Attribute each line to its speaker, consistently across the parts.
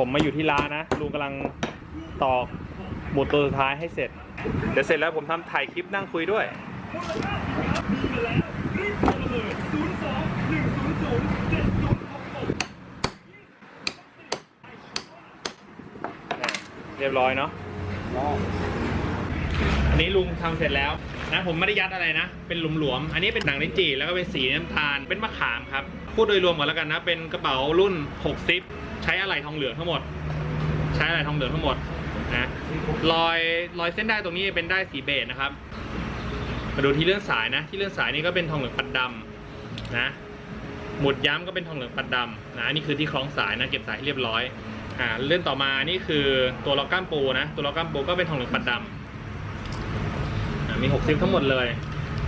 Speaker 1: ผมมาอยู่ที่ร้านนะลุงกำลังตอกหมุดตัวสุดท้ายให้เสร็จ เดี๋ยวเสร็จแล้วผมทำถ่ายคลิปนั่งคุยด้วย เรียบร้อยเนาะอันนี้ลุงทำเสร็จแล้วนะผมไม่ได้ยัดอะไรนะ เป็นหลวมๆ อันนี้เป็นหนังลิจีแล้วก็เป็นสีน้ำตาล เป็นมะขามครับ พูดโดยรวมก่อนแล้วกันนะ เป็นกระเป๋ารุ่น 6 ซิป ใช้อะไหล่ทองเหลืองทั้งหมด ใช้อะไหล่ทองเหลืองทั้งหมดนะรอยรอยเส้นได้ตรงนี้เป็นได้สีเบจนะครับ มาดูที่เลื่อนสายนะ ที่เลื่อนสายนี่ก็เป็นทองเหลืองปัดดำนะหมุดย้ำก็เป็นทองเหลืองปัดดำนะอันนี่คือที่คล้องสายนะเก็บสายให้เรียบร้อยอ่าเลื่อนต่อมานี่คือตัวล็อกก้ามปูนะ ตัวล็อกก้ามปูก็เป็นทองเหลืองปัดดำอะมี6ซิปทั้งหมดเลย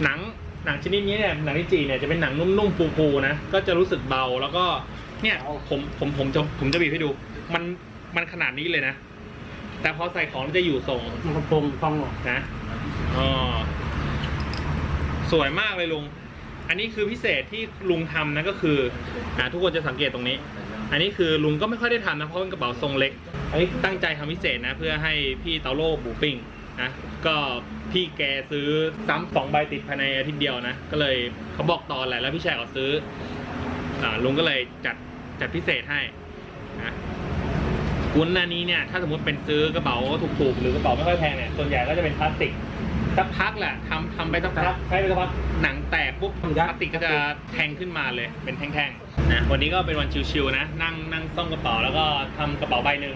Speaker 1: หนังหนังชนิดนี้เนี่ยหนังนิจีเนี่ยจะเป็นหนังนุ่มๆฟูๆนะก็จะรู้สึกเบาแล้วก็ เนี่ยผมผมผมจะผมจะบีบให้ดู มันมันขนาดนี้เลยนะ แต่พอใส่ของมันจะอยู่ทรง
Speaker 2: มันพรมฟอง
Speaker 1: นะอ๋อสวยมากเลยลุง อันนี้คือพิเศษที่ลุงทำนะก็คืออ่าทุกคนจะสังเกตตรงนี้ อันนี้คือลุงก็ไม่ค่อยได้ทำนะเพราะเป็นกระเป๋าทรงเล็กอันนี้ตั้งใจทำพิเศษนะ เพื่อให้พี่เตาโล่บูปิ้งนะก็พี่แกซื้อซ้ำสองใบติดภายในอาทิตย์เดียวนะ ก็เลยเขาบอกตอนแหละแล้วพี่ชายเขาซื้ออ่าลุงก็เลยจัด จัดพิเศษให้นะวุ้นอันนี้เนี่ยถ้าสมมติเป็นซื้อกระเป๋าถูกๆหรือกระเป๋าไม่ค่อยแพงเนี่ยส่วนใหญ่ก็จะเป็นพลาสติกสักพักแหละทำทำไปสักพักใช้ไปสักพักหนังแตกปุ๊บพลาสติกก็จะแทงขึ้นมาเลยเป็นแท่งๆนะวันนี้ก็เป็นวันชิวๆนะ นั่งนั่งซ่อมกระเป๋าแล้วก็ทำกระเป๋าใบหนึ่ง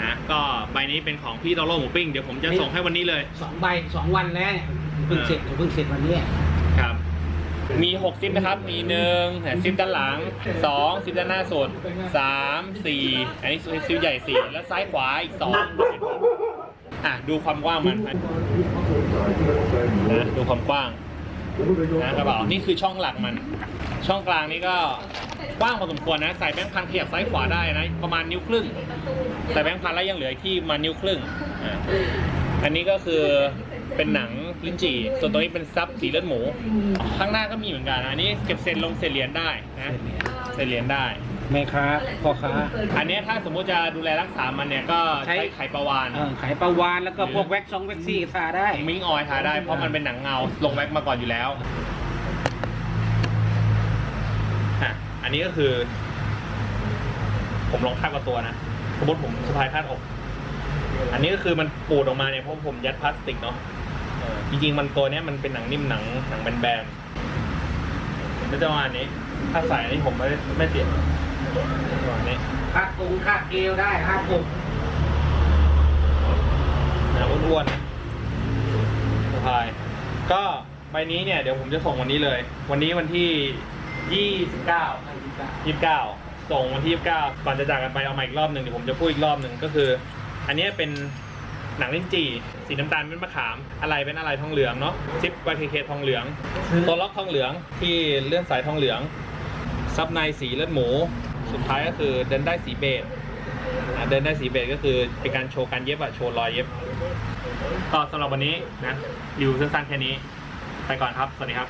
Speaker 1: นะก็ใบนี้เป็นของพี่ตอโร่หมูปิ้งเดี๋ยวผมจะส่งให้วันนี้เลย
Speaker 2: สองใบสองวันแล้วเนี่ยเพิ่งเสร็จเพิ่งเสร็จวันนี้
Speaker 1: ครับ มีหกซิปนะครับ มีหนึ่งซิปด้านหลังสองซิปด้านหน้าสุดสามสี่อันนี้ซิปใหญ่สี่แล้วซ้ายขวาอีกสองอะ ดูความกว้างมันนะดูความกว้างนะกระเป๋านี่คือช่องหลักมัน ช่องกลางนี่ก็กว้างพอสมควรนะ ใส่แบงค์พันขยับซ้ายขวาได้นะ ประมาณนิ้วครึ่งใส่แบงค์พันแล้วยังเหลือที่มานิ้วครึ่งอะอันนี้ก็คือ เป็นหนังลิ้นจี่ ส่วนตรงนี้เป็นซับสีเลือดหมู ข้างหน้าก็มีเหมือนกันนะอันนี้เก็บเศษลงเศษเหรียญได้นะเศษเหรียญได้
Speaker 2: แม่ค้าพ่อค้า
Speaker 1: อันเนี้ยถ้าสมมุติจะดูแลรักษามันเนี่ยก็
Speaker 2: ใช้
Speaker 1: ใช้ ไข่ปลาวาน
Speaker 2: เออขายปลาวานแล้วก็พวกแว็กซ์ซองแว็กซี่ทาได้
Speaker 1: มิ้งออยล์ทาได้เพราะมันเป็นหนังเงาลงแว็กมาก่อนอยู่แล้วอะอันนี้ก็คือ ผมลองคาดกับตัวนะสมมติผมสะพายคาดอก อันนี้ก็คือมันปูดออกมาเนี่ยเพราะผมยัดพลาสติกเนาะเออ จริงๆมันตัวเนี้ยมันเป็นหนังนิ่มหนังหนังแบนๆไม่จะประมาณนี้ ถ้าใส่อันนี้ผมไม่ไม่เปลี่ยนประมาณนี้
Speaker 2: คาดกงคาดเอวได้คาดอก
Speaker 1: นะอ้วนๆนะสะพาย ก็ใบนี้เนี่ยเดี๋ยวผมจะส่งวันนี้เลย วันนี้วันที่ยี่สิบเก้ายี่สิบเก้าส่งวันที่ยี่สิบเก้าก่อนจะจากกันไปเอามาอีกรอบหนึ่งเดี๋ยวผมจะพูดอีกรอบหนึ่งก็คือ อันนี้เป็น หนังลิ้นจี่ สีน้ำตาลเป็นมะขาม อะไรเป็นอะไรทองเหลืองเนาะซิปวาเคเคทองเหลือง ตัวล็อกทองเหลืองที่เลื่อนสายทองเหลือง ซับในสีเลือดหมู สุดท้ายก็คือเดินได้สีเบจอะเดินได้สีเบจก็คือเป็นการโชว์การเย็บอะโชว์รอยเย็บก็สำหรับวันนี้นะรีวิวสั้นๆแค่นี้ ไปก่อนครับ สวัสดีครับ